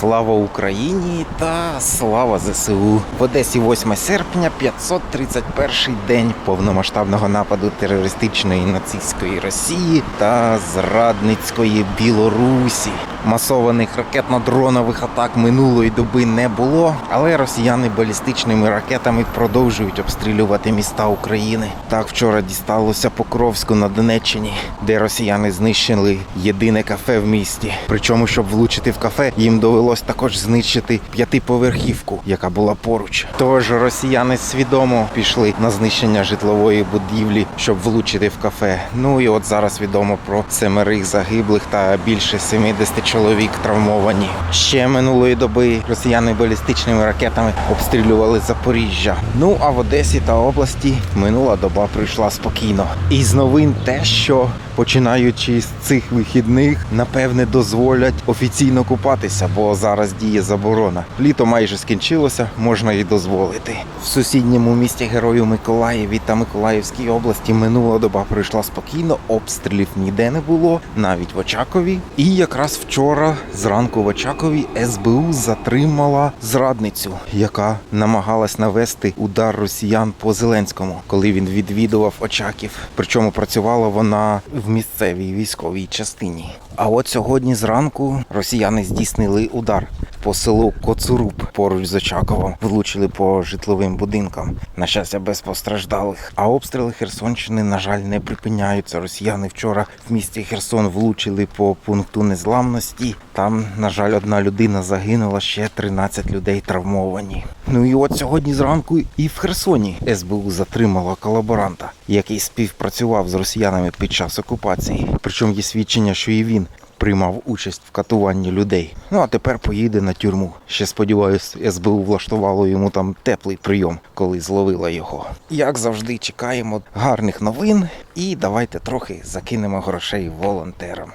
Слава Україні та слава ЗСУ. В Одесі 8 серпня, 531 день повномасштабного нападу терористичної нацистської Росії та зрадницької Білорусі. Масованих ракетно-дронових атак минулої доби не було, але росіяни балістичними ракетами продовжують обстрілювати міста України. Так вчора дісталося Покровську на Донеччині, де росіяни знищили єдине кафе в місті. Причому, щоб влучити в кафе, їм довелось також знищити п'ятиповерхівку, яка була поруч. Тож росіяни свідомо пішли на знищення житлової будівлі, щоб влучити в кафе. Ну і от зараз відомо про семерих загиблих та більше 70 чоловік травмовані. Ще минулої доби росіяни балістичними ракетами обстрілювали Запоріжжя. Ну а в Одесі та області минула доба пройшла спокійно. І з новин те, що починаючи з цих вихідних, напевне, дозволять офіційно купатися, бо зараз діє заборона. Літо майже скінчилося, можна і дозволити. В сусідньому місті Герою Миколаєві та Миколаївській області минула доба пройшла спокійно, обстрілів ніде не було, навіть в Очакові. І якраз вчора зранку в Очакові СБУ затримала зрадницю, яка намагалась навести удар росіян по Зеленському, коли він відвідував Очаків. Причому працювала вона місцевій військовій частині. А от сьогодні зранку росіяни здійснили удар по селу Коцуруб поруч з Очаковом. Влучили по житловим будинкам. На щастя, без постраждалих. А обстріли Херсонщини, на жаль, не припиняються. Росіяни вчора в місті Херсон влучили по пункту незламності. Там, на жаль, одна людина загинула, ще 13 людей травмовані. Ну і от сьогодні зранку і в Херсоні СБУ затримала колаборанта, який співпрацював з росіянами під час окупації. Причому є свідчення, що і він приймав участь в катуванні людей. Ну а тепер поїде на тюрму. Ще сподіваюсь, СБУ влаштувало йому там теплий прийом, коли зловила його. Як завжди, чекаємо гарних новин і давайте трохи закинемо грошей волонтерам.